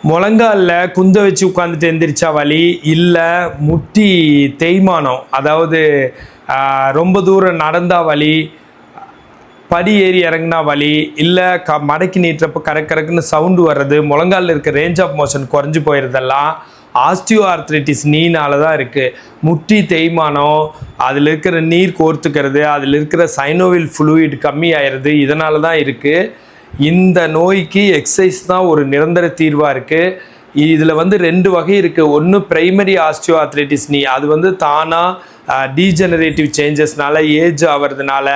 முழங்காலில் குந்த வச்சு உட்காந்துட்டு எந்திரிச்சா வலி இல்லை முட்டி தேய்மானம் அதாவது ரொம்ப தூரம் நடந்தா வலி படி ஏறி இறங்குனா வலி இல்லை க மடக்கி நீட்டுறப்ப கரக் கரக்குன்னு சவுண்டு வர்றது முழங்காலில் இருக்க ரேஞ்ச் ஆஃப் மோஷன் குறைஞ்சி போயிருதெல்லாம் ஆஸ்டியோ ஆர்த்ரைட்டிஸ் நீனால தான் இருக்குது முட்டி தேய்மானம் அதில் இருக்கிற நீர் கோர்த்துக்கிறது அதில் இருக்கிற சைனோவில் ஃப்ளூயிட் கம்மி ஆயிடுது இதனால தான் இருக்குது இந்த நோய்க்கு எக்ஸசைஸ் தான் ஒரு நிரந்தர தீர்வாக இருக்குது இதில் வந்து ரெண்டு வகை இருக்குது ஒன்று பிரைமரி ஆஸ்டியோ ஆர்த்ரைட்டிஸ் நீ அது வந்து தானாக டீஜெனரேட்டிவ் சேஞ்சஸ்னால ஏஜ் ஆகிறதுனால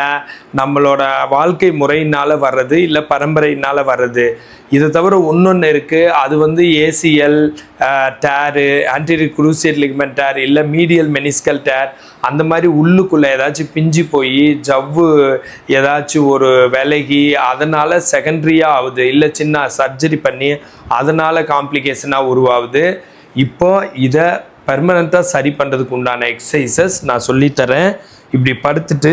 நம்மளோட வாழ்க்கை முறையினால் வர்றது இல்லை பரம்பரையினால் வர்றது. இதை தவிர ஒன்று இருக்குது அது வந்து ACL tear anterior cruciate ligament tear இல்லை மீடியல் மெனிஸ்கல் டேர் அந்த மாதிரி உள்ளுக்குள்ளே ஏதாச்சும் பிஞ்சு போய் ஜவ்வு ஏதாச்சும் ஒரு விலகி அதனால் செகண்ட்ரியாக ஆகுது. இல்லை சின்ன சர்ஜரி பண்ணி அதனால் காம்ப்ளிகேஷனாக உருவாகுது. இப்போ இதை பர்மனெண்ட்டாக சரி பண்ணுறதுக்கு உண்டான எக்ஸசைசஸ் நான் சொல்லித்தரேன் இப்படி படுத்துட்டு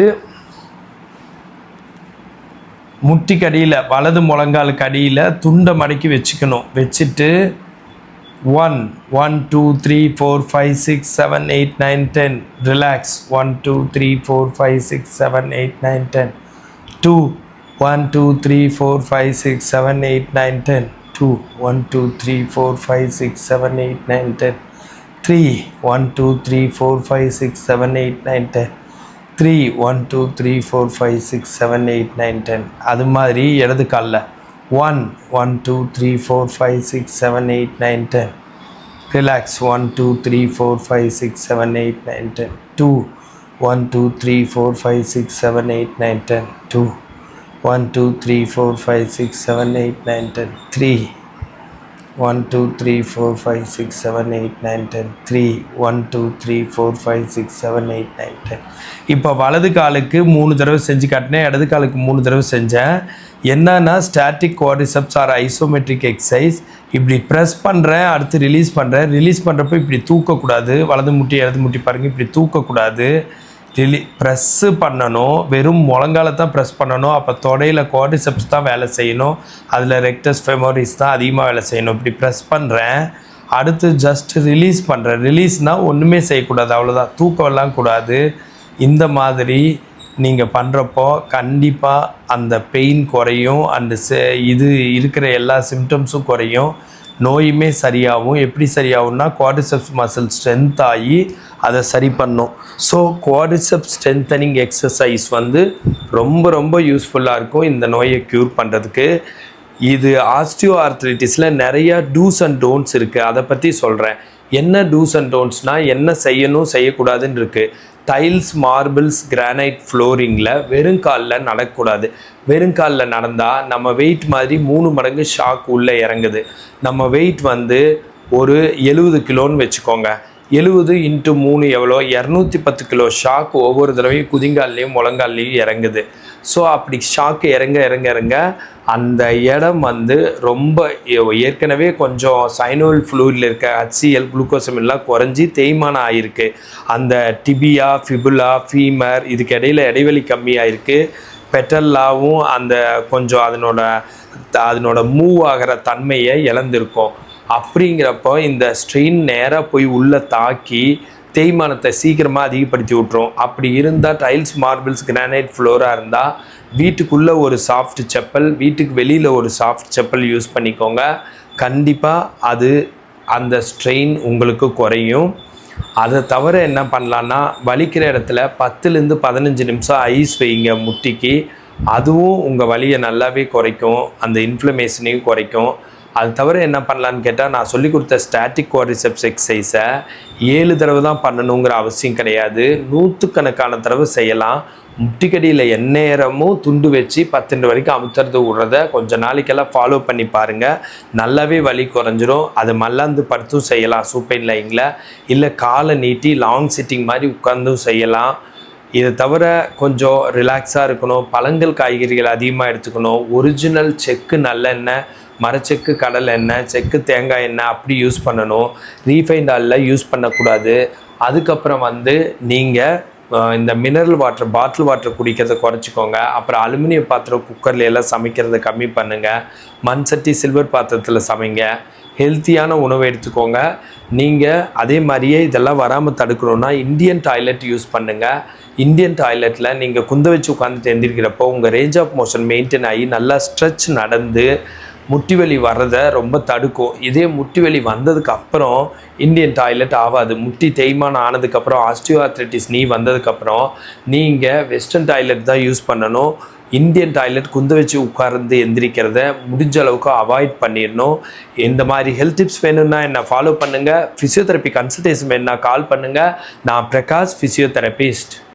முட்டிக்கு அடியில் வலது முழங்காலுக்கு அடியில் துண்டை மடக்கி வச்சுக்கணும். வச்சுட்டு one one two three four five six seven eight nine ten relax one two three four five six seven eight nine ten two one two three four five six seven eight nine ten two one two three four five six seven eight nine ten three one two three four five six seven eight nine ten three one two three four five six seven eight nine ten அது மாதிரி இடது காலில். One one two three four five six seven eight nine ten relax one two three four five six seven eight nine ten two one two three four five six seven eight nine ten two one two three four five six seven eight nine ten three one two three four five six seven eight nine ten three one two three four five six seven eight nine ten இப்போ வலது காலுக்கு மூணு தடவை செஞ்சு காட்டினேன் இடது காலுக்கு மூணு தடவை செஞ்சேன். என்னன்னா static quadriceps or isometric exercise இப்படி ப்ரெஸ் பண்ணுறேன் அடுத்து ரிலீஸ் பண்ணுறேன் ரிலீஸ் பண்ணுறப்போ இப்படி தூக்கக்கூடாது. வலது முட்டி இடது முட்டி பாருங்கள் இப்படி தூக்கக்கூடாது. ரிலி ப்ரெஸ்ஸு பண்ணணும். வெறும் முழங்கால தான் ப்ரெஸ் பண்ணணும். அப்போ தொடையில் கோடிசெப்ஸ் தான் வேலை செய்யணும். அதில் ரெக்டஸ் ஃபெமோரிஸ் தான் அதிகமாக வேலை செய்யணும். இப்படி ப்ரெஸ் பண்ணுறேன் அடுத்து ஜஸ்ட் ரிலீஸ் பண்ணுறேன் ரிலீஸ்னால் ஒன்றுமே செய்யக்கூடாது. அவ்வளோதான் தூக்கம்லாம் கூடாது. இந்த மாதிரி நீங்கள் பண்ணுறப்போ கண்டிப்பாக அந்த பெயின் குறையும். அந்த இது இருக்கிற எல்லா சிம்டம்ஸும் குறையும். நோயுமே சரியாகும். எப்படி சரியாகும்னா குவாடிசெப்ஸ் மசில் ஸ்ட்ரென்த் ஆகி அதை சரி பண்ணும். ஸோ குவாடிசெப்ஸ் ஸ்ட்ரென்தனிங் எக்ஸசைஸ் வந்து ரொம்ப ரொம்ப யூஸ்ஃபுல்லாக இருக்கும் இந்த நோயை க்யூர் பண்ணுறதுக்கு இது ஆஸ்டியோ ஆர்த்ரைட்டிஸில் நிறையா டூஸ் அண்ட் டோன்ட்ஸ் இருக்குது அதை பற்றி சொல்கிறேன் என்ன டூஸ் அண்ட் டோன்ட்ஸ்னால் என்ன செய்யணும் செய்யக்கூடாதுன்னு இருக்குது டைல்ஸ் மார்பிள்ஸ் கிரானைட் ஃப்ளோரிங்கில் வெறுங்காலில் நடக்கக்கூடாது வெறும் காலில் நடந்தால் நம்ம வெயிட் மாதிரி மூணு மடங்கு ஷாக் உள்ளே இறங்குது. நம்ம வெயிட் வந்து ஒரு எழுபது கிலோன்னு வச்சுக்கோங்க. எழுபது இன்ட்டு மூணு எவ்வளோ? இரநூத்தி பத்து கிலோ. ஷாக் ஒவ்வொரு தடவையும் குதிங்கால்லையும் முழங்கால்லையும் இறங்குது. ஸோ அப்படி ஷாக்கு இறங்க இறங்க இறங்க அந்த இடம் வந்து ரொம்ப ஏ- ஏற்கனவே கொஞ்சம் சைனோல் ஃப்ளூரில் இருக்க ஹச்சிஎல் குளுக்கோசம் எல்லாம் குறைஞ்சி தேய்மானம் ஆகிருக்கு அந்த டிபியா ஃபிபுலா ஃபீமர் இதுக்கு இடையில இடைவெளி கம்மியாயிருக்கு. பெட்டல்லாவும் அந்த கொஞ்சம் அதனோட அதனோட மூவ் ஆகிற தன்மையை இழந்திருக்கும். அப்படிங்கிறப்போ இந்த ஸ்ட்ரெயின் நேராக போய் உள்ளே தாக்கி தேய்மானத்தை சீக்கிரமாக அதிகப்படுத்தி விட்ரும் அப்படி இருந்தால் டைல்ஸ் மார்பிள்ஸ் கிரானைட் ஃப்ளோராக இருந்தால் வீட்டுக்குள்ளே ஒரு சாஃப்ட் செப்பல் வீட்டுக்கு வெளியில் ஒரு சாஃப்ட் செப்பல் யூஸ் பண்ணிக்கோங்க. கண்டிப்பாக அது அந்த ஸ்ட்ரெயின் உங்களுக்கு குறையும். அதை தவிர என்ன பண்ணலான்னா வலிக்கிற இடத்துல பத்துலேருந்து பதினஞ்சு நிமிஷம் ஐஸ் வைங்க முட்டிக்கு. அதுவும் உங்கள் வலியை நல்லாவே குறைக்கும். அந்த இன்ஃப்ளமேஷனையும் குறைக்கும். அது தவிர என்ன பண்ணலான்னு கேட்டால் நான் சொல்லி கொடுத்த ஸ்டாட்டிக் குவாரிசெப்ஸ் எக்ஸசைஸை ஏழு தடவை தான் பண்ணணுங்கிற அவசியம் கிடையாது. நூற்றுக்கணக்கான தடவை செய்யலாம். முட்டிக்கடியில் எந்நேரமும் துண்டு வச்சு பத்து வரைக்கும் அமுத்துறது விடுறத கொஞ்சம் நாளைக்கெல்லாம் ஃபாலோ பண்ணி பாருங்கள் நல்லாவே வலி குறைஞ்சிரும். அது மல்லாந்து படுத்தும் செய்யலாம் சூப்பைன் லைனில் இல்லை காலை நீட்டி லாங் சிட்டிங் மாதிரி உட்காந்தும் செய்யலாம். இதை தவிர கொஞ்சம் ரிலாக்ஸாக இருக்கணும். பழங்கள் காய்கறிகள் அதிகமாக எடுத்துக்கணும். ஒரிஜினல் செக்கு நல்லெண்ணெய் மரச்செக்கு கடலை எண்ணெய் செக்கு தேங்காய் எண்ணெய் அப்படி யூஸ் பண்ணணும். ரீஃபைண்ட் ஆயில் யூஸ் பண்ணக்கூடாது. அதுக்கப்புறம் வந்து நீங்கள் இந்த மினரல் வாட்டர் பாட்டில் வாட்டர் குடிக்கிறத குறைச்சிக்கோங்க. அப்புறம் அலுமினிய பாத்திரம் குக்கர்ல எல்லாம் சமைக்கிறத கம்மி பண்ணுங்கள் மண் சட்டி சில்வர் பாத்திரத்தில் சமைங்க. ஹெல்த்தியான உணவு எடுத்துக்கோங்க. நீங்கள் அதே மாதிரியே இதெல்லாம் வராமல் தடுக்கணும்னா இந்தியன் டாய்லெட் யூஸ் பண்ணுங்கள் இந்தியன் டாய்லெட்டில் நீங்கள் குந்த வச்சு உட்காந்துட்டு எழுந்திருக்கிறப்போ உங்கள் ரேஞ்ச் ஆஃப் மோஷன் மெயின்டைன் ஆகி நல்லா ஸ்ட்ரெச் நடந்து முட்டி வலி வர்றதை ரொம்ப தடுக்கும். இதே முட்டி வலி வந்ததுக்கு அப்புறம் இந்தியன் டாய்லெட் ஆகாது. முட்டி தேய்மானம் ஆனதுக்கப்புறம் ஆஸ்டியோஆர்த்ரைட்டிஸ் நீ வந்ததுக்கப்புறம் நீங்கள் வெஸ்டர்ன் டாய்லெட் தான் யூஸ் பண்ணணும். இந்தியன் டாய்லெட் குந்த வச்சு உட்கார்ந்து எந்திரிக்கிறத முடிஞ்ச அளவுக்கு அவாய்ட் பண்ணிடணும். இந்த மாதிரி ஹெல்த் டிப்ஸ் வேணும்னா என்ன ஃபாலோ பண்ணுங்கள் ஃபிசியோதெரப்பி கன்சல்டேஷன் வேணும்னா கால் பண்ணுங்கள் நான் பிரகாஷ் ஃபிசியோதெரபிஸ்ட்